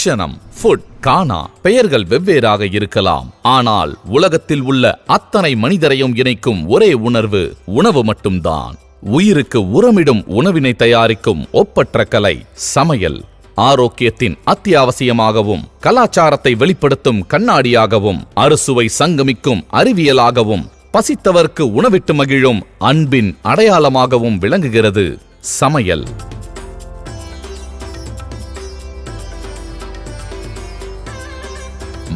ஆகாரம் ஃபுட் கானா பெயர்கள் வெவ்வேறாக இருக்கலாம். ஆனால் உலகத்தில் உள்ள அத்தனை மனிதரையும் இணைக்கும் ஒரே உணர்வு உணவு மட்டும்தான். உயிருக்கு உரமிடும் உணவினை தயாரிக்கும் ஒப்பற்ற கலை சமையல். ஆரோக்கியத்தின் அத்தியாவசியமாகவும் கலாச்சாரத்தை வெளிப்படுத்தும் கண்ணாடியாகவும் அறுசுவை சங்கமிக்கும் அறிவியலாகவும் பசித்தவர்க்கு உணவிட்டு மகிழும் அன்பின் அடையாளமாகவும் விளங்குகிறது சமையல்.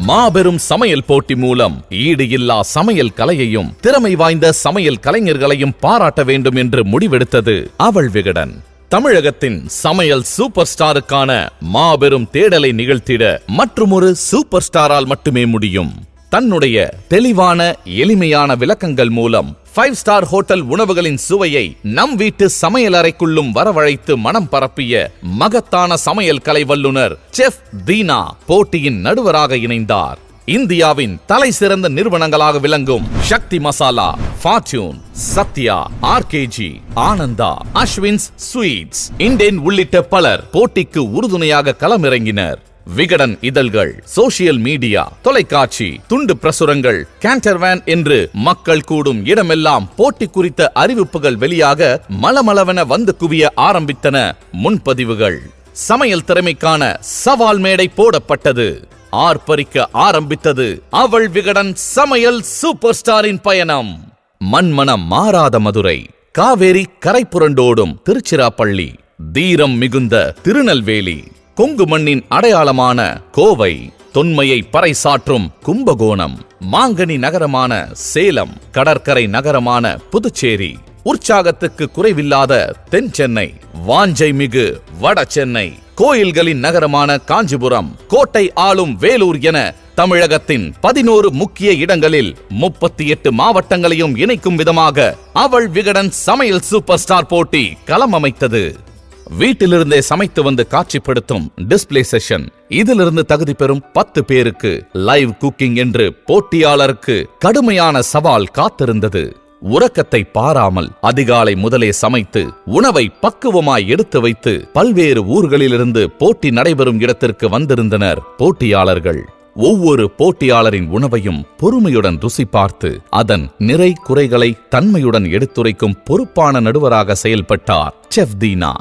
மாபெரும் சமையல் போட்டி மூலம் ஈடு இல்லா சமையல் கலையையும் திறமை வாய்ந்த சமையல் கலைஞர்களையும் பாராட்ட வேண்டும் என்று முடிவெடுத்தது அவள் விகடன். தமிழகத்தின் சமையல் சூப்பர் ஸ்டாருக்கான மாபெரும் தேடலை நிகழ்த்திட மற்றுமொரு சூப்பர் ஸ்டாரால் மட்டுமே முடியும். தன்னுடைய தெளிவான எளிமையான விளக்கங்கள் மூலம் ஃபைவ் ஸ்டார் ஹோட்டல் உணவுகளின் சுவையை நம் வீட்டு சமையல் அறைக்குள்ளும் வரவழைத்து மனம் பரப்பிய மகத்தான சமையல் கலை வல்லுனர் செஃப் தீனா போட்டியின் நடுவராக இணைந்தார். இந்தியாவின் தலை சிறந்த நிறுவனங்களாக விளங்கும் Sakthi Masala Fortune Sathya RKG Anandha Aswins sweets Indane உள்ளிட்ட பலர் போட்டிக்கு உறுதுணையாக களமிறங்கினர். விகடன் இதழ்கள் சோசியல் மீடியா தொலைக்காட்சி துண்டு பிரசுரங்கள் கேண்டர்வேன் என்று மக்கள் கூடும் இடமெல்லாம் போட்டி குறித்த அறிவிப்புகள் வெளியாக மலமளவென வந்து குவிய ஆரம்பித்தன முன்பதிவுகள். சமையல் திறமைக்கான சவால் மேடை போடப்பட்டது. ஆர்ப்பரிக்க ஆரம்பித்தது அவள் விகடன் சமையல் சூப்பர் ஸ்டாரின் பயணம். மண்மனம் மாறாத மதுரை காவேரி கரை புரண்டோடும் திருச்சிராப்பள்ளி தீரம் மிகுந்த திருநெல்வேலி. கொங்கு மண்ணின் அடையாளமான கோவை. தொன்மையை பறைசாற்றும் கும்பகோணம். மாங்கனி நகரமான சேலம். கடற்கரை நகரமான புதுச்சேரி. உற்சாகத்துக்கு குறைவில்லாத தென் சென்னை. வாஞ்சை மிகு வட சென்னை. கோயில்களின் நகரமான காஞ்சிபுரம். கோட்டை ஆளும் வேலூர் என தமிழகத்தின் பதினோரு முக்கிய இடங்களில் முப்பத்தி எட்டு மாவட்டங்களையும் இணைக்கும் விதமாக அவள் விகடன் சமையல் சூப்பர் ஸ்டார் போட்டி களம் அமைத்தது. வீட்டிலிருந்தே சமைத்து வந்து காட்சிப்படுத்தும் டிஸ்பிளே செஷன் இதிலிருந்து தகுதி பெறும் பத்து பேருக்கு லைவ் குக்கிங் என்று போட்டியாளருக்கு கடுமையான சவால் காத்திருந்தது. உறக்கத்தை பாராமல் அதிகாலை முதலே சமைத்து உணவை பக்குவமாய் எடுத்து வைத்து பல்வேறு ஊர்களிலிருந்து போட்டி நடைபெறும் இடத்திற்கு வந்திருந்தனர் போட்டியாளர்கள். ஒவ்வொரு போட்டியாளரின் உணவையும் பொறுமையுடன் ருசி பார்த்து அதன் நிறை குறைகளை தன்மையுடன் எடுத்துரைக்கும் பொறுப்பான நடுவராக செயல்பட்டார் செஃப் தீனா.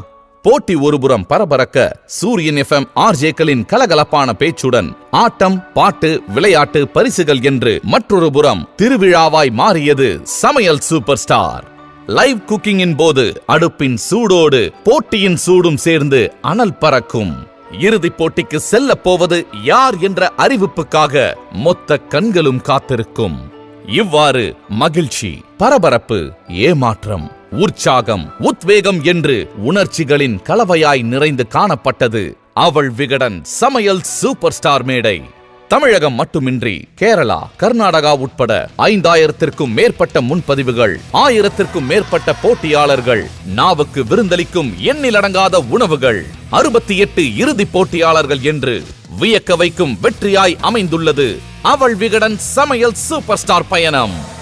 போட்டி ஒருபுறம் பரபரக்க சூரியன் எஃப்எம் ஆர்ஜேக்களின் கலகலப்பான பேச்சுடன் ஆட்டம் பாட்டு விளையாட்டு பரிசுகள் என்று மற்றொரு புறம் திருவிழாவாய் மாறியது சமையல் சூப்பர் ஸ்டார். லைவ் குக்கிங்கின் போது அடுப்பின் சூடோடு போட்டியின் சூடும் சேர்ந்து அனல் பறக்கும். இறுதிப் போட்டிக்கு செல்ல போவது யார் என்ற அறிவிப்புக்காக மொத்த கண்களும் காத்திருக்கும். இவ்வாறு மகிழ்ச்சி பரபரப்பு ஏமாற்றம் உற்சாகம் உத்வேகம் என்று உணர்ச்சிகளின் கலவையாய் நிறைந்து காணப்பட்டது. அவள் விகடன் சமையல் சூப்பர் ஸ்டார் மேடை. தமிழகம் மட்டுமின்றி கேரளா கர்நாடகா உட்பட ஐந்தாயிரத்திற்கும் மேற்பட்ட முன்பதிவுகள் ஆயிரத்திற்கும் மேற்பட்ட போட்டியாளர்கள் நாவுக்கு விருந்தளிக்கும் எண்ணிலடங்காத உணவுகள் அறுபத்தி எட்டு இறுதி போட்டியாளர்கள் என்று வியக்க வைக்கும் வெற்றியாய் அமைந்துள்ளது அவள் விகடன் சமையல் சூப்பர் ஸ்டார் பயணம்.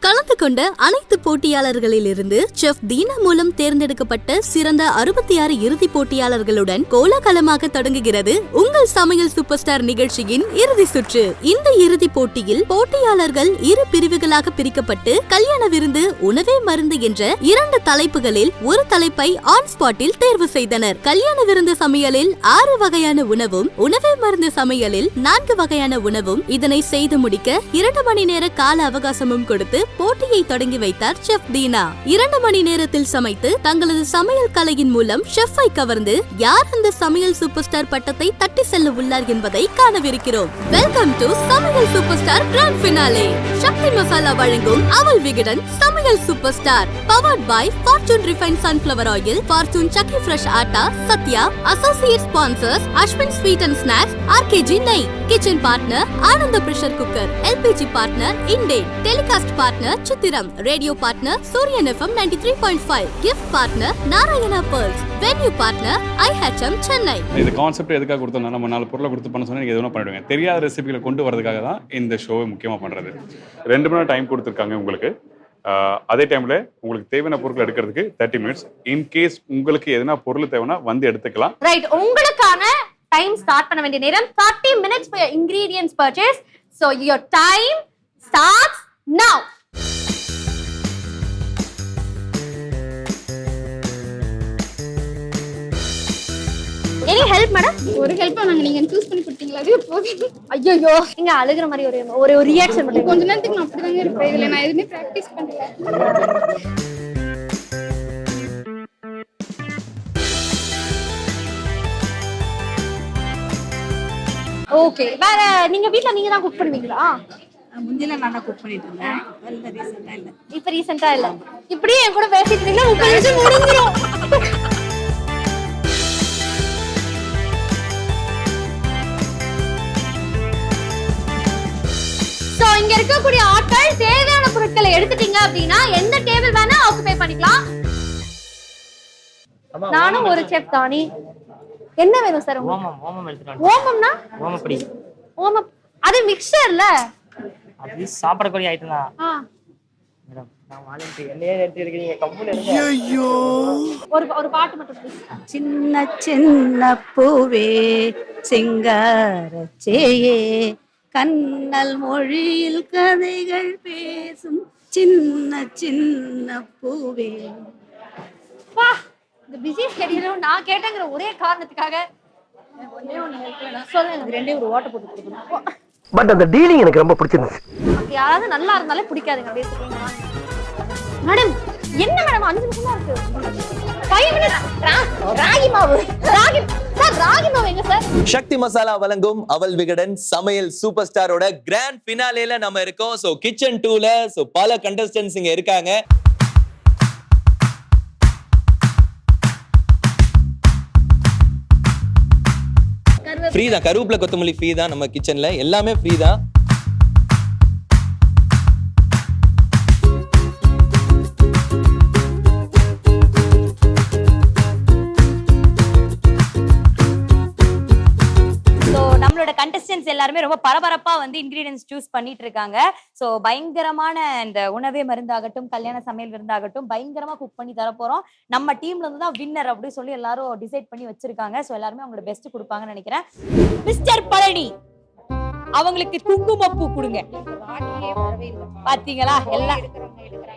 கலந்து கொண்ட அனைத்து போட்டியாளர்களிலிருந்து செஃப் தீனா மூலம் தேர்ந்தெடுக்கப்பட்ட சிறந்த அறுபத்தி ஆறு இறுதி போட்டியாளர்களுடன் கோலாகலமாக தொடங்குகிறது உங்கள் சமையல் சூப்பர் ஸ்டார் நிகழ்ச்சியின் இறுதி சுற்று. இந்த இறுதி போட்டியில் போட்டியாளர்கள் இரு பிரிவுகளாக பிரிக்கப்பட்டு கல்யாண விருந்து உணவே மருந்து என்ற இரண்டு தலைப்புகளில் ஒரு தலைப்பை ஆன் ஸ்பாட்டில் தேர்வு செய்தனர். கல்யாண விருந்து சமையலில் ஆறு வகையான உணவும் உணவே மருந்து சமையலில் நான்கு வகையான உணவும் இதனை செய்து முடிக்க இரண்டு மணி நேர கால அவகாசமும் கொடுத்து போட்டியை தொடங்கி வைத்தார் செஃப் தீனா. இரண்டு மணி நேரத்தில் சமைத்து தங்களது சமையல் கலையின் மூலம் ஷெஃப்பை கவர்ந்து யார் அந்த சமையல் சூப்பர் ஸ்டார் பட்டத்தை தட்டி செல்ல உள்ளார் என்பதை காணவிருக்கிறோம். வெல்கம் டு சமையல் super star grand finale. Sakthi Masala வழங்கும் அவல் விகடன் சமையல் super star. Powered by Fortune refine sunflower oil Fortune chakki fresh atta Sathya associate sponsors Aswin sweet and snacks RKG நெய் kitchen partner Anandha pressure cooker LPG partner Indane telecast partner Chithiram radio partner Suryan FM ninety three point five gift partner Narayana pearls venue partner IHM Chennai இது concept எதுக்காக கொடுத்தோம்னா நம்ம நாலு பொருளை கொடுத்து பண்ண சொன்னா நீங்கள் எதுவும் பண்ணிடுவீங்க. தெரியாத ரெசிபிகளை கொண்டு வரதுக்காக தான் இந்த ஷோவை முக்கியமாக பண்ணுறது ரெண்டு மணி நேரம் டைம் கொடுத்துருக்காங்க உங்களுக்கு. அதே டைமில் உங்களுக்கு தேவையான பொருட்கள் எடுக்கிறதுக்கு தேர்ட்டி மினிட்ஸ் இன்கேஸ் உங்களுக்கு எதனா பொருள் தேவைன்னா வந்து எடுத்துக்கலாம். ரைட் உங்களுக்கான டைம் ஸ்டார்ட் பண்ண வேண்டிய நேரம் 30 minutes ingredients purchase so your time starts now any help madam ஒரு ஹெல்ப் நாங்க நீங்க சூஸ் பண்ணி கொடுத்தீங்களா? அது போதும். ஐயோ இங்க அழுகுற மாதிரி ஒரு ஒரு ஒரு ரியாக்ஷன் பண்ணுங்க கொஞ்ச நேரத்துக்கு நான் அப்படிதாங்க இருப்பேன். இதுல நான் எதுவுமே பிராக்டிஸ் பண்ணல. ஓகே வேற நீங்க வீட்ல நீங்க தான் குக் பண்ணுவீங்களா? முந்தில நான் குக் பண்ணிட்டு இருந்தேன் இல்ல ரீசெண்டா இல்ல. இப்ப ரீசெண்டா இல்ல. இப்படியே என் கூட பேசிட்டு இருந்தீங்கன்னா முப்பது நிமிஷம் முடிஞ்சிரும். நானும் ஒரு செஃப் தானி. என்ன வேணும் சார் உங்களுக்கு? ஓமம் ஓமம் எடுத்துட்டு ஓமம்னா? ஓமப்படி. ஓமம் அது மிக்சர்ல அது சாப்பிடக்கூடிய ஐட்டம் தான். மேடம் நான் வாலண்டி என்னையே எடுத்து இருக்கிறீங்க கம்முன்னு எடுங்க ஒரு ஒரு பாட்டு மட்டும். சின்ன சின்ன பூவே சிங்காரச்சேயே கண்ணல் மொழியில் கதைகள் பேசும் சின்ன சின்ன பூவே. வா. இந்த பிஸி ஸ்கெடியூலும் நான் கேட்டேங்கிற ஒரே காரணத்துக்காக ரெண்டே ஒரு ஓட்ட போட்டு கொடுக்கணும். பட் அந்த டீலிங் எனக்கு ரொம்ப பிடிச்சிருந்துச்சு. யாராவது நல்லா இருந்தாலே பிடிக்காதுங்க. அப்படியே சொல்லுங்க. மேடம் என்ன மேடம் அஞ்சு நிமிஷம் தான் இருக்கு ஃபைவ் மினிட்ஸ் ராகி மாவு. ராகி சார் ராகி மாவு எங்க சார் சக்தி மசாலா வழங்கும் அவல் விகடன் சமையல் சூப்பர் ஸ்டாரோட கிராண்ட் ஃபினாலேல நம்ம இருக்கோம். சோ கிச்சன் டூல சோ பல கண்டஸ்டன்ஸ் இங்க இருக்காங்க. ஃப்ரீ தான். கருவேப்பிலை கொத்தமல்லி ஃப்ரீ தான் நம்ம கிச்சனில் எல்லாமே ஃப்ரீ தான். நம்மளோட கண்டஸ்டன்ஸ் எல்லாருமே ரொம்ப பரபரப்பா வந்து இன்கிரீடியன்ஸ் சூஸ் பண்ணிட்டு இருக்காங்க ஸோ பயங்கரமான இந்த உணவே மருந்தாகட்டும் கல்யாண சமையல் விருந்தாகட்டும் பயங்கரமா குக் பண்ணி தர போறோம். நம்ம டீம்ல இருந்து தான் வின்னர் அப்படின்னு சொல்லி எல்லாரும் டிசைட் பண்ணி வச்சிருக்காங்க. ஸோ எல்லாருமே அவங்களோட பெஸ்ட் கொடுப்பாங்கன்னு நினைக்கிறேன். மிஸ்டர் பழனி அவங்களுக்கு குங்குமப்பூ கொடுங்க. பாத்தீங்களா? எல்லாம்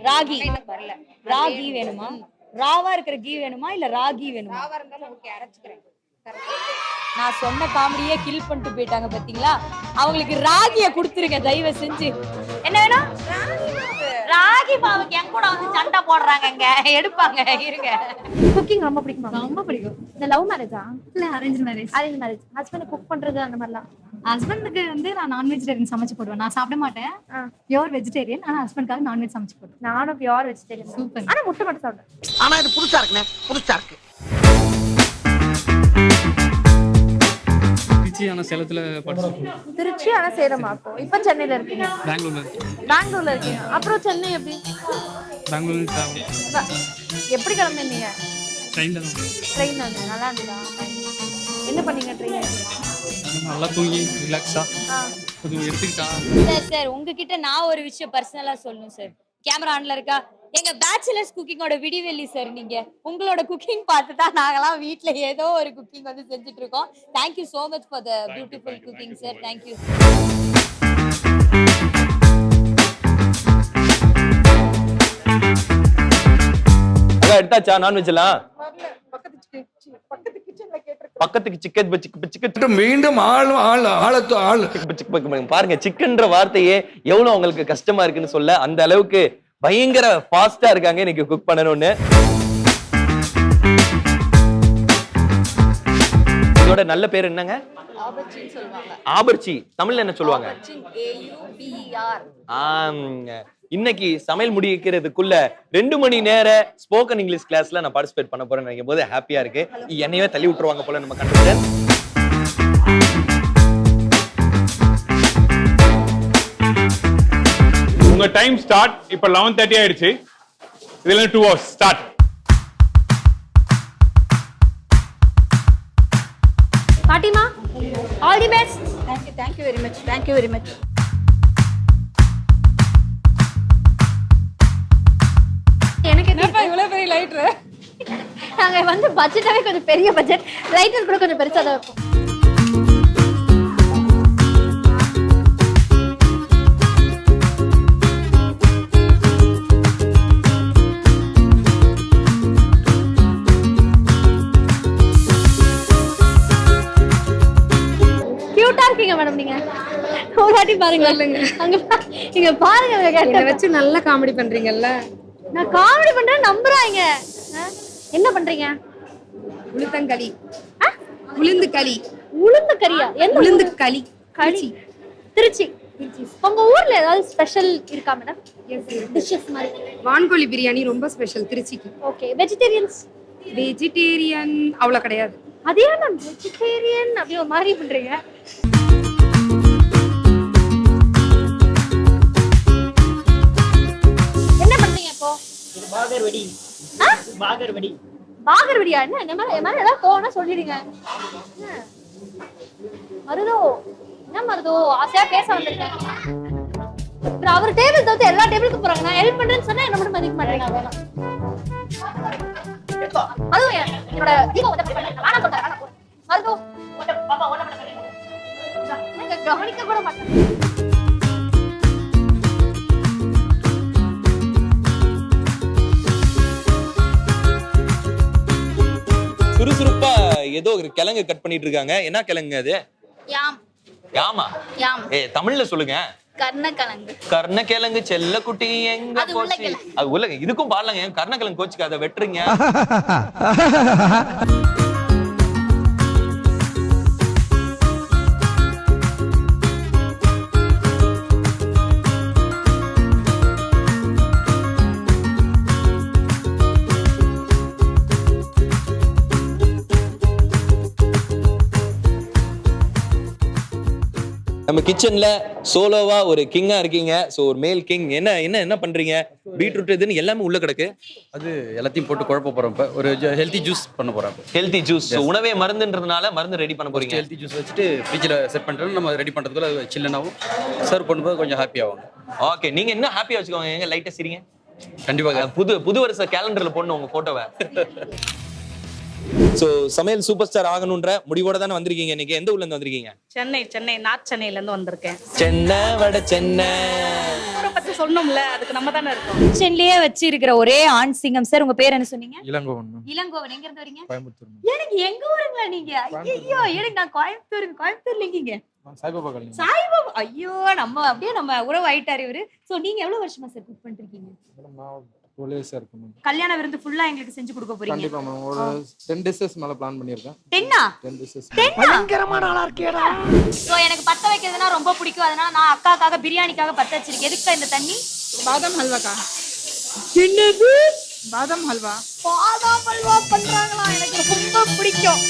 ராகி. ராகி வேணுமா? ராவா இருக்கிற கீ வேணுமா? இல்ல ராகி வேணுமா? நான் சொன்ன காமெடியே கில் பண்ணிட்டு போயிட்டாங்க பாத்தீங்களா? அவங்களுக்கு ராகிய கொடுத்துருங்க தயவு செஞ்சு. என்ன வேணும்? ராகி மாவுக்கு என் கூட வந்து சண்டை போடுறாங்க இங்க. எடுப்பாங்க இருங்க. குக்கிங் ரொம்ப பிடிக்குமா? ரொம்ப பிடிக்கும். இந்த லவ் மேரேஜா இல்ல arrange marriage arrange marriage husband cook பண்றது அந்த மாதிரிலாம்? ஹஸ்பண்டுக்கு வந்து நான் நான் வெஜிடேரியன் சமைச்சு போடுவேன். நான் சாப்பிட மாட்டேன். பியூர் வெஜிடேரியன் ஆனா ஹஸ்பண்டுக்காக நான்வெஜ் சமைச்சு போடுவேன். நானும் பியோர் வெஜிடேரியன் Super. ஆனா முட்டை மட்டும் சாப்பிடுவேன். ஆனா இது புதுசா இருக்குண்ணே. புதுசா இருக்கு. திருச்சி ஆனால் சேலத்தில் திருச்சி ஆனா சேலமா அப்போ? இப்ப சென்னையில இருக்கீங்க. பெங்களூர்ல இருக்கேன். பெங்களூர்ல இருக்கீங்க. அப்புறம் சென்னை எப்படி? பெங்களூர் ட்ராவல் வ- எப்படி கிளம்பிருந்தீங்க ட்ரெயினில் தான் ட்ரெயின் வந்து நல்லா இருந்ததா? என்ன பண்ணீங்க ட்ரெயின் நல்லா தூங்கி ரிலாக்ஸாக கொஞ்சம் எடுத்துக்கிட்டா. சார் சார் உங்ககிட்ட நான் ஒரு விஷயம் பர்சனலா சொல்லணும் சார். கேமரா ஆன்ல இருக்கா? எங்க பேச்சுலர்ஸ் குக்கிங்கோட விடிவெள்ளி சார் நீங்க உங்களோட குக்கிங் பார்த்து தான் நாங்கெல்லாம் வீட்ல ஏதோ ஒரு குக்கிங் வந்து செஞ்சுட்டு இருக்கோம் thank you so much for the beautiful cooking sir thank you எடுத்தாச்சா non veg எல்லாம் பக்கத்துக்கு சிக்கன் சிக்கன் மீண்டும் ஆள் ஆள் ஆளத்து ஆள் பாருங்க சிக்கன்ற வார்த்தையே எவ்வளவு அவங்களுக்கு கஷ்டமா இருக்குன்னு சொல்ல அந்த அளவுக்கு பயங்கர ஃபாஸ்டா இருக்காங்க. இன்னைக்கு குக் பண்ணணும்னு. இதோட நல்ல பேர் என்னங்க? ஆபர்ச்சி. தமிழ்ல என்ன சொல்லுவாங்க? ஆம், இன்னைக்கு சமையல் முடிக்கிறதுக்குள்ள ரெண்டு மணி நேர ஸ்போக்கன் இங்கிலீஷ் கிளாஸ்ல நான் பார்ட்டிசிபேட் பண்ண போறேன்னு நினைக்கும் போது ஹாப்பியா இருக்கு என்னையவே தள்ளி விட்டுருவாங்க போல நம்ம கண்டுபிடிச்சேன் உங்க டைம் ஸ்டார்ட் இப்போ லெவன் தேர்ட்டி ஆயிடுச்சு. இதுல டூ ஹவர்ஸ் ஸ்டார்ட் பாட்டிமா all the best thank you thank you very much thank you very much என்னப்பா இவ்வளவு பெரிய லைட்ரு நாங்க வந்து பட்ஜெட்டாவே கொஞ்சம் பெரிய பட்ஜெட் லைட்டர் கூட கொஞ்சம் பெருசா தான் இருக்கும். வாட்டி பாருங்க. அங்க இங்க பாருங்க என்னை வச்சு நல்லா காமெடி பண்றீங்கல்ல? நான் காமெடி பண்றேன் நம்புறாங்க? என்ன பண்றீங்க? உளுத்தங்களி. உளுந்து களி உளுந்து கறியா எந்த உளுந்து உளுந்து களி. களி திருச்சி. உங்க ஊர்ல ஏதாவது ஸ்பெஷல் இருக்கா மேடம் டிஷ்ஷஸ் மாதிரி. வான்கோழி பிரியாணி ரொம்ப ஸ்பெஷல் திருச்சிக்கு. ஓகே வெஜிடேரியன்ஸ் வெஜிடேரியன் அவ்வளோ கிடையாது. அதே மேம் வெஜிடேரியன் அப்படி ஒரு மாதிரி பண்றீங்க. இப்போ பாகர் வெடி ஆ? பாகர் வெடி பாகர் வெடியா என்ன? என்ன மேல என் மேல ஏதாவது போனா சொல்லிடுங்க? மருதோ? என்ன மருதோ? ஆசையா பேச வந்திருக்கேன். அப்புறம் அவர் டேபிள் தவிர்த்து எல்லா டேபிளுக்கும் போறாங்க. நான் ஹெல்ப் பண்றேன்னு சொன்னா என்ன மட்டும் மதிக்க மாட்டேங்க அதுவும் என்- என்னோட பண்ணல. வேணாம் சொல்றேன். மருதோ? கவனிக்க கூட மாட்டேன். ஏதோ ஒரு கிழங்கு கட் பண்ணிட்டு இருக்காங்க என்ன கிழங்கு அது? யாம். ஆமா யாம். ஏ தமிழ்ல சொல்லுங்க. கர்ணக்கிழங்கு. கர்ணக்கிழங்கு செல்ல குட்டி எங்க அது போச்சு. அது உள்ள இதுக்கும் பாடலங்க கர்ணக்கிழங்கு கோச்சுக்கு அதை வெட்டுறீங்க. நம்ம கிச்சன்ல சோலோவா ஒரு கிங்கா இருக்கீங்க. சோ ஒரு மேல் கிங் என்ன என்ன என்ன பண்றீங்க? பீட்ரூட் இதுன்னு எல்லாமே உள்ள கிடக்கு. அது எல்லாத்தையும் போட்டு குழப்ப போறோம் இப்போ. ஒரு ஹெல்த்தி ஜூஸ் பண்ண போறோம் ஹெல்தி ஜூஸ் உணவே மருந்துன்றதுனால மருந்து ரெடி பண்ண போறீங்க. ஹெல்த்தி ஜூஸ் வச்சுட்டு ஃப்ரிட்ஜில் செட் பண்ணிட்டு நம்ம ரெடி பண்ணுறதுக்குள்ள அது சில்லுனாவும் சர்வ் பண்ணும்போது கொஞ்சம் ஹாப்பி ஆகும். ஓகே நீங்க என்ன ஹாப்பியா வச்சுக்கோங்க? எங்க லைட்டா சிரிங்க. கண்டிப்பாக புது புது வருஷ கேலண்டர்ல போடணும் உங்க போட்டோவை சோ சமையல் சூப்பர் ஸ்டார் ஆகணும்ன்ற முடிவோட தானே வந்திருக்கீங்க இன்னைக்கு? எந்த ஊர்ல இருந்து வந்திருக்கீங்க? சென்னை சென்னை நார்த் சென்னையில இருந்து வந்திருக்கேன். சென்னை வட சென்னை. பத்தி சொல்லணும்ல அதுக்கு நம்ம தானே இருக்கோம். கிச்சன்லயே வச்சு இருக்கிற ஒரே ஆண் சிங்கம். சார் உங்க பேர் என்ன சொன்னீங்க? இளங்கோவன் இளங்கோவன். எங்க இருந்து வரீங்க? கோயம்புத்தூர் எனக்கு எங்க ஊருங்களா நீங்க? ஐயோ எனக்கு நான் கோயம்புத்தூர் கோயம்புத்தூர்ல இருக்கீங்க சாய்பாபா ஐயோ நம்ம அப்படியே நம்ம உறவு ஆயிட்டாரு இவரு. சோ நீங்க எவ்வளவு வருஷமா சார் குக் பண்ணிட்டு இருக்கும் மேம் கல்யாண விருந்து ஃபுல்லா எங்களுக்கு செஞ்சு கொடுக்க போறீங்க. கண்டிப்பா மேம் ஒரு டென் டிஷஸ் மேலே பிளான் பண்ணியிருக்கேன். டென்னா டென் டிஷஸ் பயங்கரமான ஆளா இருக்கேடா. சோ எனக்கு பத்த வைக்கிறதுனா ரொம்ப பிடிக்கும். அதனால நான் அக்காக்காக பிரியாணிக்காக பத்த வச்சிருக்கேன். எதுக்கு இந்த தண்ணி? பாதாம் ஹல்வாக்கா. என்னது? பாதாம் ஹல்வா. பாதாம் அல்வா பண்றாங்களா? எனக்கு ரொம்ப பிடிக்கும்.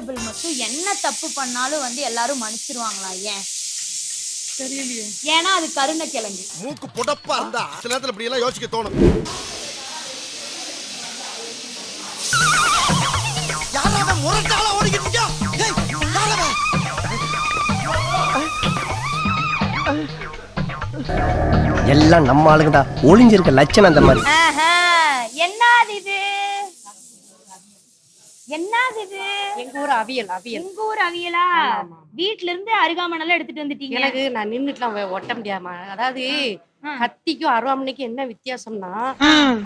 வெஜிடபிள் மட்டும் என்ன தப்பு பண்ணாலும் வந்து எல்லாரும் மன்னிச்சிருவாங்களா ஏன்? தெரியலையே. ஏன்னா அது கருணக்கிழங்கு. மூக்கு புடப்பா இருந்தா சில நேரத்துல இப்படி எல்லாம் யோசிக்க தோணும். யாராவது முரட்டால ஓடிக்கிட்டு இருக்கா டேய், யாரவன்? எல்லாம் நம்ம ஆளுங்க தான் ஒளிஞ்சிருக்க லட்சணம் அந்த மாதிரி. ஆஹா, என்னது இது? எங்க ஊர் அவியல் அவியல். எங்க ஊர் அவியலா? வீட்ல இருந்து அருகாமணம் எடுத்துட்டு வந்துட்டீங்க. எனக்கு நான் நின்னுட்டுலாம் ஒட்ட முடியாம. அதாவது கத்திக்கும் அருவாமனைக்கும் என்ன வித்தியாசம்னா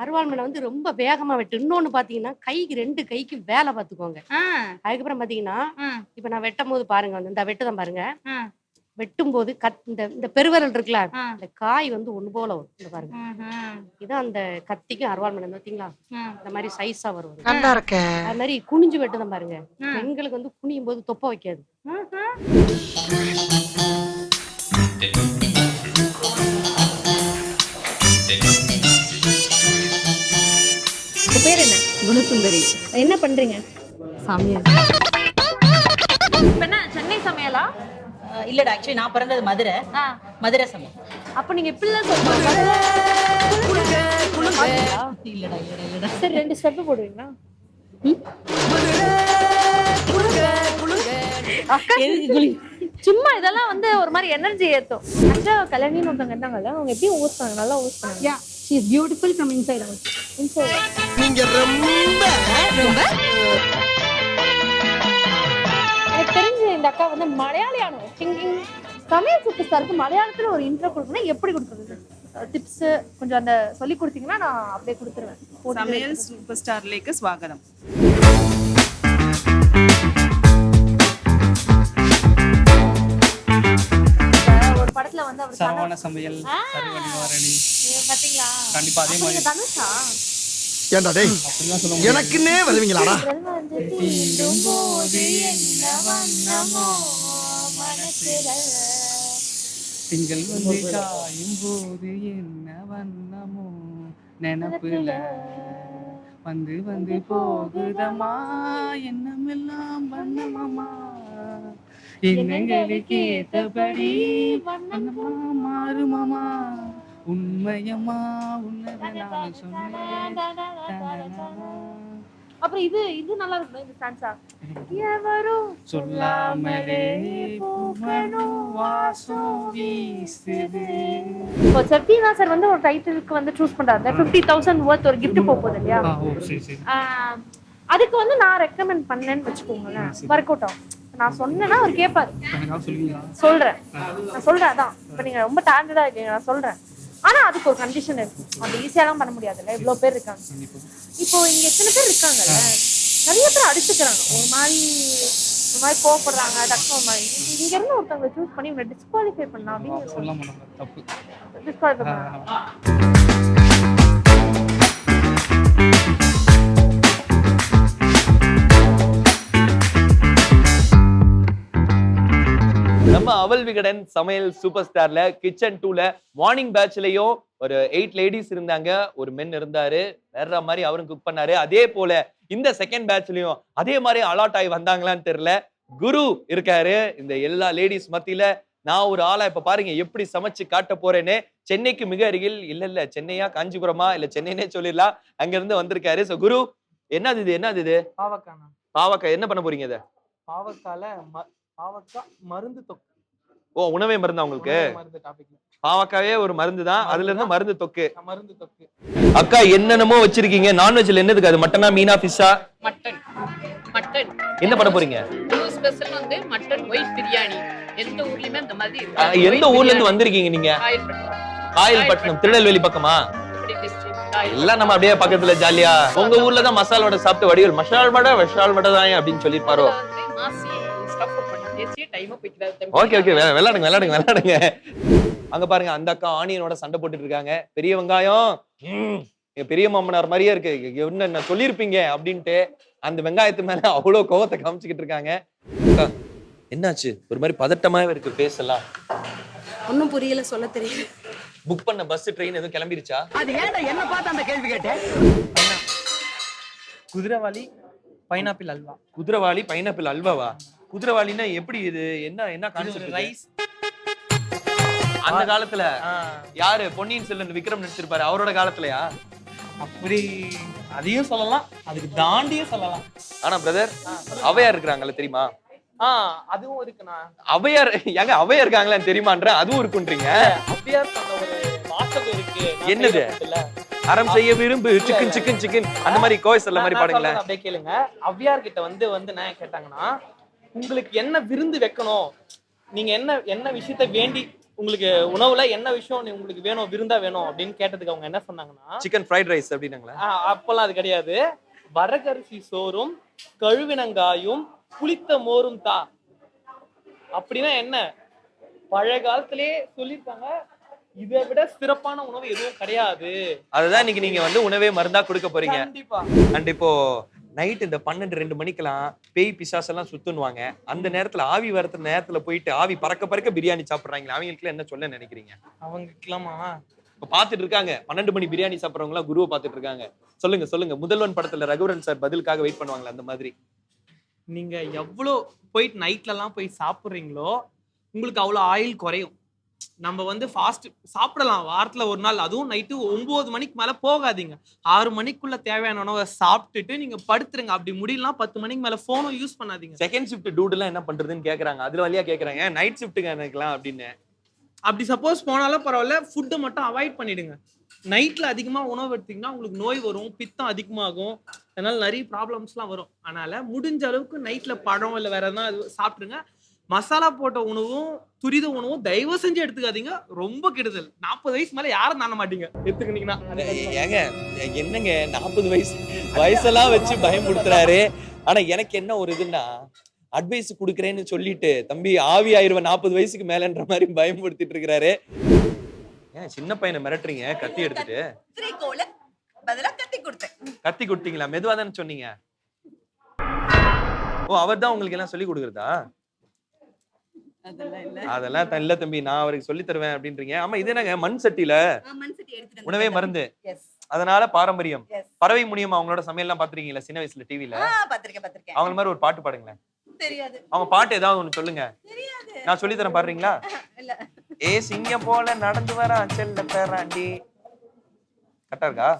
அருவாமனை வந்து ரொம்ப வேகமா வெட்டு. இன்னொன்னு பாத்தீங்கன்னா கைக்கு ரெண்டு கைக்கு வேலை பாத்துக்கோங்க. அதுக்கப்புறம் பாத்தீங்கன்னா இப்ப நான் வெட்டும் போது பாருங்க வந்து இந்த வெட்டுதான் பாருங்க. ஆ, வெட்டும் போது கத் இந்த இந்த பெருவிரல் இருக்குல்ல. இந்த காய் வந்து ஒண்ணு போல வரும். இந்த பாருங்க. இதான் அந்த கத்திக்கும் அருவாமனை பாத்தீங்களா? ஆ. இந்த மாதிரி சைஸா வரும். அது. நல்லா இருக்க. அது மாதிரி குனிஞ்சு வெட்டுதான் பாருங்க. பெண்களுக்கு வந்து குனியும் போது தொப்பை வைக்காது. பேர் என்ன? குணசுந்தரி. என்ன பண்றீங்க? சாமியார் சென்னை சமையலா? இல்லடா ஆக்சுவலி நான் பிறந்தது மதுரை. மதுரை சமையல் அப்ப நீங்க இப்படிலாம் சொல்லுங்க இல்லடா இல்லடா இல்லடா. சரி ரெண்டு ஸ்டெப் போடுவீங்களா? அக்கா. சும்மா இதெல்லாம் வந்து ஒரு மாதிரி எனர்ஜி ஏத்தும். ஆக்சுவலா கல்யாணின்னு ஒருத்தவங்க இருந்தாங்கல்ல அவங்க எப்படி ஊசுறாங்க நல்லா ஊசுறாங்க yeah she is beautiful from inside out நீங்க ரொம்ப இந்த அக்கா வந்து மலையாளியானோ சிங்கிங் சமையல் சூப்பர்ஸ்டாருக்கு மலையாளத்துல ஒரு இன்ட்ரோ கொடுக்கணும் எப்படி கொடுக்குறது? டிப்ஸ் கொஞ்சம் அந்த சொல்லி கொடுத்தீங்கன்னா நான் அப்படியே கொடுத்துருவேன். சமையல் சூப்பர் ஸ்டார்லேக்கு ஸ்வாகதம் ஒரு படத்துல வந்து அவர் சமையல் பாத்தீங்களா? கண்டிப்பா அதே மாதிரி. தனுஷா? ஏண்டா டேய்? அப்படிலாம் எனக்குன்னே வருவீங்களாடா? திங்கள் வந்து காயும் போது என்ன வண்ணமோ நினப்புல? வந்து வந்து போகுதம்மா எண்ணமெல்லாம் வண்ணமாமா எண்ணங்களுக்கு ஏத்தபடி வண்ணமா மாறுமாமா உண்மையம்மா உன்னத நான் சொன்னேன். அப்புறம் இது இது நல்லா இருக்கும் இந்த ஸ்டான்ஸா எவரும் சொல்லாமலே இப்போ சத்யனா சார் வந்து ஒரு டைட்டிலுக்கு வந்து சூஸ் பண்றாரு. ஃபிஃப்டி தௌசண்ட் ஒர்த் ஒரு போக போகுது இல்லையா? அதுக்கு வந்து நான் ரெக்கமெண்ட் பண்ணேன்னு வச்சுக்கோங்களேன். ஒர்க் அவுட் ஆகும் நான் சொன்னேன்னா அவர் கேட்பாரு சொல்றேன். நான் சொல்றேன் அதான். இப்போ நீங்க ரொம்ப டேலண்டடா இருக்கீங்க நான் சொல்றேன். ஆனா அதுக்கு ஒரு கண்டிஷன் இருக்கு. அது ஈஸியாலாம் பண்ண முடியாதுல்ல? இவ்வளவு பேர் இருக்காங்க. இப்போ இங்க எத்தனை பேர் இருக்காங்கல்ல? நிறைய பேர் அடிச்சுக்கிறாங்க. ஒரு மாதிரி ஒரு மாதிரி கோவப்படுறாங்க டக்கு ஒரு மாதிரி. இங்க இருந்து ஒருத்தவங்க சூஸ் பண்ணி இவங்க டிஸ்குவாலிஃபை பண்ணலாம் அப்படின்னு சொல்ல மாட்டாங்க. தப்பு. டிஸ்குவாலிஃபை பண்ணலாம். நம்ம அவல் விகடன் சமையல் சூப்பர் ஸ்டார்ல கிச்சன் டூல மார்னிங் பேட்ச்லயும் ஒரு எயிட் லேடிஸ் இருந்தாங்க. ஒரு மென் இருந்தாரு. வேற மாதிரி அவரும் குக் பண்ணாரு. அதே போல இந்த செகண்ட் பேட்ச்லயும் அதே மாதிரி அலாட் ஆகி வந்தாங்களான்னு தெரியல. குரு இருக்காரு. இந்த எல்லா லேடிஸ் மத்தியில நான் ஒரு ஆளா இப்ப பாருங்க எப்படி சமைச்சு காட்ட போறேன்னு சென்னைக்கு மிக அருகில் இல்ல இல்ல சென்னையா காஞ்சிபுரமா இல்ல சென்னைனே சொல்லிடலாம். அங்க இருந்து வந்திருக்காரு. சோ குரு என்னது இது? என்னது இது? பாவக்காண்ணா பாவக்காய். என்ன பண்ண போறீங்க இத? பாவக்கால பாவக்காய் மருந்து தொக்கு. ஓ உணவே மருந்தா டாபிக் பாவக்காவே ஒரு மருந்து தான். அதுல இருந்து மருந்து தொக்கு. மருந்து தொக்கு. அக்கா என்னென்னமோ வச்சிருக்கீங்க. நான்வெஜ்ல என்னதுக்கு அது? மட்டனா மீனா ஃபிஷ்ஷா மட்டன் மட்டன் என்ன பண்ண போறீங்க? ஸ்பெஷல் வந்து மட்டன் ஒயிட் பிரியாணி எந்த ஊர்லயுமே அந்த மாதிரி எந்த ஊர்ல இருந்து வந்திருக்கீங்க நீங்க? காயல்பட்டினம் திருநெல்வேலி பக்கமா? எல்லாம் நம்ம அப்படியே பக்கத்துல ஜாலியா உங்க ஊர்ல தான் மசாலோட சாப்பிட்டு வடிவல். மசால் வடை விஷால் வடை தான் அப்படின்னு சொல்லிருப்பாரோ ஓகே ஓகே விளையாடுங்க விளையாடுங்க விளையாடுங்க. அங்க பாருங்க அந்த அக்கா ஆனியனோட சண்டை போட்டுட்டு இருக்காங்க. பெரிய வெங்காயம். பெரிய மாமனார் மாதிரியே இருக்கு. என்ன என்ன சொல்லியிருப்பீங்க அப்படின்ட்டு அந்த வெங்காயத்து மேல அவ்வளவு கோவத்தை காமிச்சுக்கிட்டு இருக்காங்க. என்னாச்சு? ஒரு மாதிரி பதட்டமாவே இருக்கு பேசலாம். ஒன்றும் புரியல சொல்ல தெரியல. புக் பண்ண பஸ் ட்ரெயின் எதுவும் கிளம்பிருச்சா? அது ஏன்டா என்ன பார்த்து அந்த கேள்வி கேட்டேன் குதிரைவாலி பைனாப்பிள் அல்வா. குதிரவாளி பைனாப்பிள் அல்வாவா? குதிரவாளின்னா எப்படி இது? என்ன என்ன கான்செப்ட் ரைஸ் அந்த காலத்துல யாரு? பொன்னியின் செல்வன் விக்ரம் நடிச்சிருப்பாரு. அவரோட காலத்துலயா? அப்படி அதையும் சொல்லலாம். அதுக்கு தாண்டியும் சொல்லலாம். ஆனா பிரதர் அவையார் இருக்கிறாங்கல்ல தெரியுமா? அதுவும் இருக்குண்ணா அவையார் ஏங்க அவையார் இருக்காங்களான்னு தெரியுமான்ற? அதுவும் இருக்குன்றீங்க. அப்படியார் சொன்ன ஒரு வாசகம் இருக்கு. நான் என்னது? அறம் செய்ய விரும்பு சிக்கன் சிக்கன் சிக்கன். அந்த மாதிரி கோய் சொல்ல மாதிரி நான் பாடுங்களேன். அப்படியே கேளுங்க. அவ்வியார் கிட்ட வந்து வந்து என்ன கேட்டாங்கன்னா உங்களுக்கு என்ன விருந்து வைக்கணும்? நீங்க என்ன என்ன விஷயத்த வேண்டி உங்களுக்கு உணவுல என்ன விஷயம் உங்களுக்கு வேணும் விருந்தா வேணும் அப்படின்னு கேட்டதுக்கு அவங்க என்ன சொன்னாங்கன்னா சிக்கன் ஃப்ரைட் ரைஸ் அப்படின்னாங்களா? அப்பெல்லாம் அது கிடையாது. வரகரிசி சோறும் கழுவினங்காயும் புளித்த மோரும் தா. அப்படின்னா என்ன? பழைய காலத்திலே சொல்லியிருக்காங்க இதை விட சிறப்பான உணவு எதுவும் கிடையாது. அதுதான் இன்னைக்கு நீங்க வந்து உணவே மருந்தா கொடுக்க போறீங்க. கண்டிப்பா. அண்ட் இப்போ நைட் இந்த பன்னெண்டு ரெண்டு மணிக்கெல்லாம் பேய் பிசாஸ் எல்லாம் சுத்துனுவாங்க அந்த நேரத்துல ஆவி வரத்த நேரத்துல போயிட்டு ஆவி பறக்க பறக்க பிரியாணி சாப்பிடுறாங்களே அவங்களுக்கு என்ன சொல்ல நினைக்கிறீங்க? அவங்களுக்குலாமா இப்ப பாத்துட்டு இருக்காங்க. பன்னெண்டு மணி பிரியாணி சாப்பிடுறவங்க எல்லாம் குருவை பாத்துட்டு இருக்காங்க. சொல்லுங்க சொல்லுங்க. முதல்வன் படத்துல ரகுவரன் சார் பதிலுக்காக வெயிட் பண்ணுவாங்களா அந்த மாதிரி. நீங்க எவ்வளோ போயிட்டு நைட்ல எல்லாம் போய் சாப்பிடுறீங்களோ உங்களுக்கு அவ்வளோ ஆயில் குறையும். நம்ம வந்து ஃபாஸ்ட் சாப்பிடலாம். வாரத்துல ஒரு நாள். அதுவும் நைட்டு ஒன்பது மணிக்கு மேல போகாதீங்க. ஆறு மணிக்குள்ள தேவையான உணவை சாப்பிட்டுட்டு நீங்க படுத்துருங்க. அப்படி முடியலாம் பத்து மணிக்கு மேல போனும் யூஸ் பண்ணாதீங்க. செகண்ட் ஷிஃப்ட் டூடுலாம் என்ன பண்றதுன்னு கேக்குறாங்க. அதுல வழியா கேக்குறாங்க. நைட் ஷிஃப்ட்டுங்க எனக்குலாம் அப்படின்னு. அப்படி சப்போஸ் போனாலும் பரவாயில்ல. ஃபுட்டை மட்டும் அவாய்ட் பண்ணிடுங்க. நைட்ல அதிகமா உணவு எடுத்தீங்கன்னா உங்களுக்கு நோய் வரும். பித்தம் அதிகமாகும். அதனால நிறைய ப்ராப்ளம்ஸ்லாம் வரும். அதனால முடிஞ்ச அளவுக்கு நைட்ல பழம் இல்லை வேற எதனா அது சாப்பிடுங்க மசாலா போட்ட உணவும் துரித உணவும் தயவு செஞ்சு எடுத்துக்காதீங்க. ரொம்ப கெடுதல். நாற்பது வயசு மேல யாரும் தாண்ட மாட்டீங்க. எடுத்துக்கிட்டீங்கன்னா ஏங்க என்னங்க நாற்பது வயசு வயசெல்லாம் வச்சு பயமுடுத்துறாரு ஆனா எனக்கு என்ன ஒரு இதுன்னா அட்வைஸ் கொடுக்குறேன்னு சொல்லிட்டு தம்பி ஆவி ஆயிருவன் நாற்பது வயசுக்கு மேலன்ற மாதிரி பயமுடுத்திட்டு இருக்கிறாரு. ஏன் சின்ன பையனை மிரட்டுறீங்க? கத்தி எடுத்துட்டு. கத்தி கொடுத்தேன். கத்தி கொடுத்தீங்களா? மெதுவா தானே சொன்னீங்க. ஓ அவர் தான் உங்களுக்கு எல்லாம் சொல்லி கொடுக்குறதா? அதெல்லாம் இல்ல. தம்பி நான் அவருக்கு சொல்லி தருவேன் அப்படின்றீங்க. ஆமா இது என்னங்க மண் சட்டியில? உணவே மருந்து அதனால பாரம்பரியம். பறவை முடியும் அவங்களோட சமையல்லாம் பாத்திருக்கீங்களா சின்ன வயசுல டிவில அவங்கள மாதிரி ஒரு பாட்டு பாடுங்களேன். தெரியாது. அவங்க பாட்டு ஏதாவது ஒண்ணு சொல்லுங்க. நான் சொல்லி தரேன் பாடுறீங்களா? ஏ சிங்கம் போல நடந்து வரான் செல்ல பேராண்டி. கரெக்டா இருக்கா?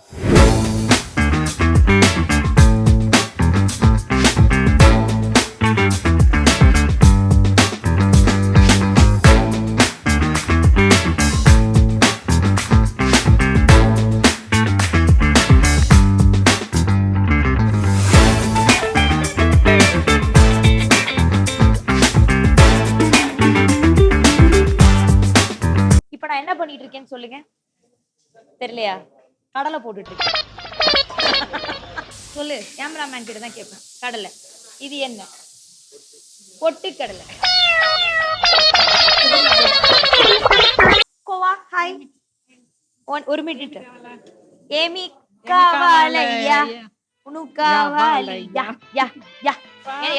கடலை போட்டுட்டு. சொல்லு கேமராமேன் கிட்ட தான் கேட்பேன் கடலை. இது என்ன? பொட்டு கடலை கோவா ஹாய் ஒரு மினிட் ஏமி காவாலையா? உனு காவாலையா? யா யா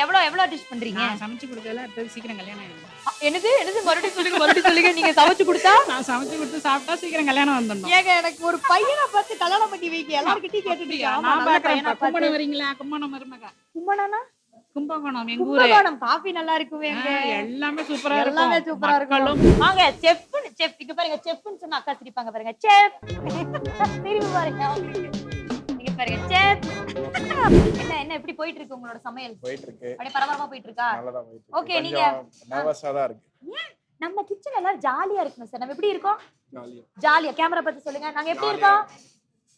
எவ்வளவு எவ்வளவு டிஷ் பண்றீங்க? சமைச்சு கொடுக்கல அடுத்தது சீக்கிரம் கல்யாணம் என்னது? என்னது? மறுபடியும் சொல்லுங்க மறுபடியும் சொல்லுங்க. நீங்க சமைச்சு கொடுத்தா? நான் சமைச்சு கொடுத்து சாப்பிட்டா சீக்கிரம் கல்யாணம் வந்துடணும். ஏங்க எனக்கு ஒரு பையனை பார்த்து கல்யாணம் பண்ணி வைங்க. எல்லார்கிட்டயும் கேட்டுட்டு இருக்கேன். ஆமா, நான் பாக்குறேன். பார்த்து. வரீங்களா? கும்பகோணம் மருமக. கும்பகோணம்னா? கும்பகோணம் எங்க ஊரு? காஃபி நல்லா அங்க. எல்லாமே சூப்பரா எல்லாமே இருக்கும் சூப்பரா இருக்கும். வாங்க செஃப் செஃப். இங்க பாருங்க செஃப்னு சொன்னா அக்கா சிரிப்பாங்க பாருங்க. செஃப். திரும்பி பாருங்க. இங்க பாருங்க செஃப் என்ன என்ன எப்படி போயிட்டு இருக்கு உங்களோட சமையல்? போயிட்டு இருக்கு அப்படியே பரபரப்பா போயிட்டு இருக்கா நல்லதா போயிட்டு Okay, நீங்க- நர்வஸா தான் இருக்கு. ஏன்? நம்ம கிச்சன் எல்லாரும் ஜாலியா இருக்கணும் சார். நம்ம எப்படி இருக்கோம்? ஜாலியா ஜாலியா கேமரா பார்த்து சொல்லுங்க. நாங்க எப்படி இருக்கோம்?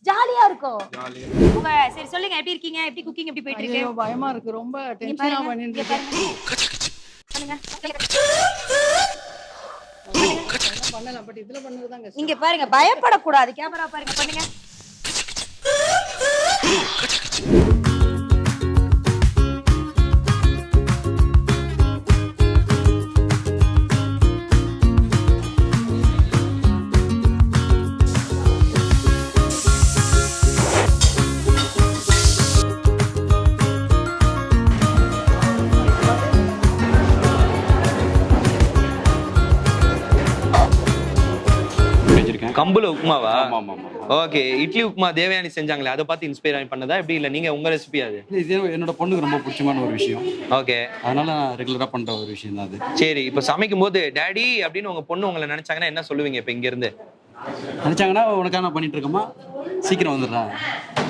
ஜாலியா இருக்கோம். ஜாலியா உங்க சரி சொல்லுங்க. எப்படி இருக்கீங்க? எப்படி குக்கிங் எப்படி போயிட்டு இருக்கு ஐயோ பயமா இருக்கு. ரொம்ப டென்ஷனா பாருங்க, பண்ணிட்டு இருக்கேன். பண்ணலாம் பட் இதுல கஷ்டம் இங்க பாருங்க. பயப்படக்கூடாது. கேமரா பாருங்க. பண்ணுங்க. செஞ்சிருக்கேன் கம்புல உப்புமாவா? ஆமா ஆமா ஓகே இட்லி உப்புமா தேவயானி செஞ்சாங்களே அதை பார்த்து இன்ஸ்பயர் ஆகி பண்ணதா? எப்படி இல்ல? நீங்க உங்க ரெசிபி அது? இது என்னோட பொண்ணுக்கு ரொம்ப பிடிச்சமான ஒரு விஷயம். ஓகே. அதனால நான் ரெகுலரா பண்ற ஒரு விஷயம் தான் அது. சரி இப்போ சமைக்கும் போது டேடி அப்படின்னு உங்க பொண்ணு உங்களை நினைச்சாங்கன்னா என்ன சொல்லுவீங்க இப்போ இங்க இருந்து நினைச்சாங்கன்னா உனக்காக நான் பண்ணிட்டு இருக்கோமா சீக்கிரம் வந்துடுறேன்.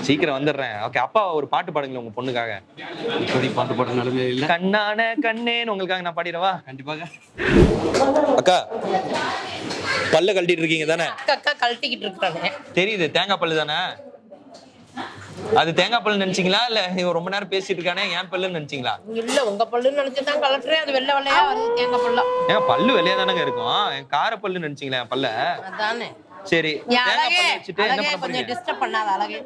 சீக்கிரம் வந்துடுறேன். ஓகே அப்பா ஒரு பாட்டு பாடுங்களேன் உங்க பொண்ணுக்காக. இப்போதைக்கு பாட்டு பாடுற நிலைமையில இல்ல. கண்ணான கண்ணேன்னு உங்களுக்காக நான் பாடிடவா? கண்டிப்பாக. அக்கா பல்ல கழட்டிட்டு இருக்கீங்க தானே? அக்கா கழட்டிக்கிட்டு இருக்காங்க. தெரியுது தேங்காய் பல்லு தானே? அது தேங்காய் பல்லு நினைச்சீங்களா? இல்ல இவன் ரொம்ப நேரம் பேசிட்டு இருக்கானே ஏன் பல்லுன்னு நினைச்சீங்களா? இல்ல உங்க பல்லுன்னு நினைச்சுதான் கலட்டுறேன் அது வெள்ளை வெள்ளையா வருது தேங்காய் பல்லாம் ஏன் பல்லு வெளியே தானங்க இருக்கும். என் கார பல்லு நினைச்சீங்களா என் பல்ல? அதானே. சரி தேங்காய் பல்லு வச்சுட்டு என்ன பண்ண போறீங்க டிஸ்டர்ப் பண்ணாத அழகே.